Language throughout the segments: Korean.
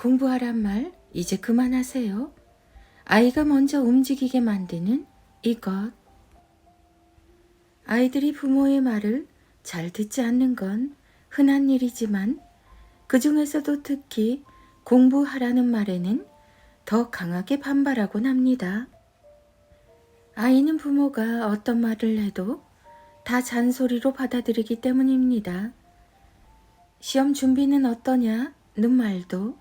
공부하란 말 이제 그만하세요. 아이가 먼저 움직이게 만드는 이것. 아이들이 부모의 말을 잘 듣지 않는 건 흔한 일이지만 그 중에서도 특히 공부하라는 말에는 더 강하게 반발하곤 합니다. 아이는 부모가 어떤 말을 해도 다 잔소리로 받아들이기 때문입니다. 시험 준비는 어떠냐? 는 말도,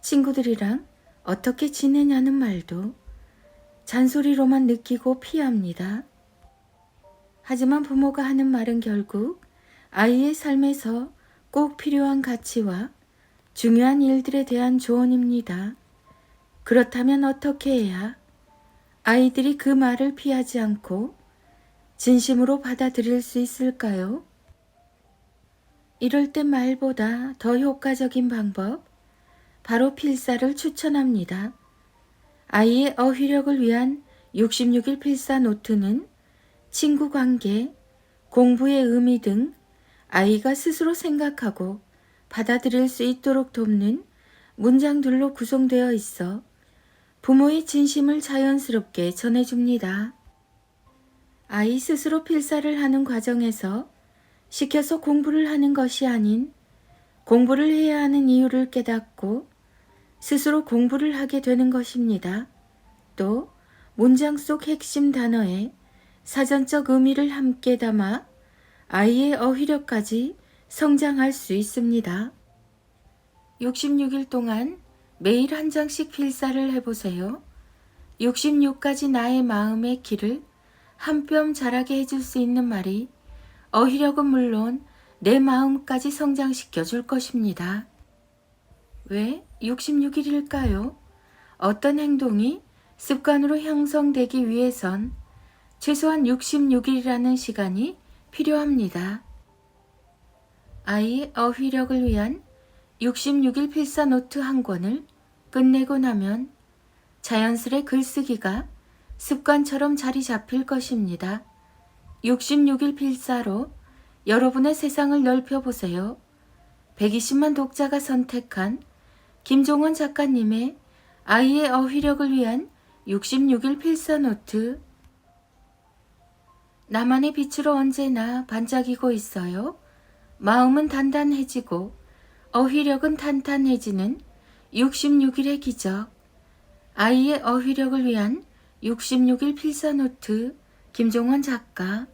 친구들이랑 어떻게 지내냐는 말도 잔소리로만 느끼고 피합니다. 하지만 부모가 하는 말은 결국 아이의 삶에서 꼭 필요한 가치와 중요한 일들에 대한 조언입니다. 그렇다면 어떻게 해야 아이들이 그 말을 피하지 않고 진심으로 받아들일 수 있을까요? 이럴 때 말보다 더 효과적인 방법, 바로 필사를 추천합니다. 아이의 어휘력을 위한 66일 필사 노트는 친구 관계, 공부의 의미 등 아이가 스스로 생각하고 받아들일 수 있도록 돕는 문장들로 구성되어 있어 부모의 진심을 자연스럽게 전해줍니다. 아이 스스로 필사를 하는 과정에서 시켜서 공부를 하는 것이 아닌 공부를 해야 하는 이유를 깨닫고 스스로 공부를 하게 되는 것입니다. 또 문장 속 핵심 단어에 사전적 의미를 함께 담아 아이의 어휘력까지 성장할 수 있습니다. 66일 동안 매일 한 장씩 필사를 해보세요. 66가지 나의 마음의 길을 한 뼘 자라게 해줄 수 있는 말이 어휘력은 물론 내 마음까지 성장시켜 줄 것입니다. 왜 66일일까요? 어떤 행동이 습관으로 형성되기 위해선 최소한 66일이라는 시간이 필요합니다. 아이의 어휘력을 위한 66일 필사 노트 한 권을 끝내고 나면 자연스레 글쓰기가 습관처럼 자리 잡힐 것입니다. 66일 필사로 여러분의 세상을 넓혀보세요. 120만 독자가 선택한 김종원 작가님의 아이의 어휘력을 위한 66일 필사 노트. 나만의 빛으로 언제나 반짝이고 있어요. 마음은 단단해지고 어휘력은 탄탄해지는 66일의 기적. 아이의 어휘력을 위한 66일 필사 노트 김종원 작가.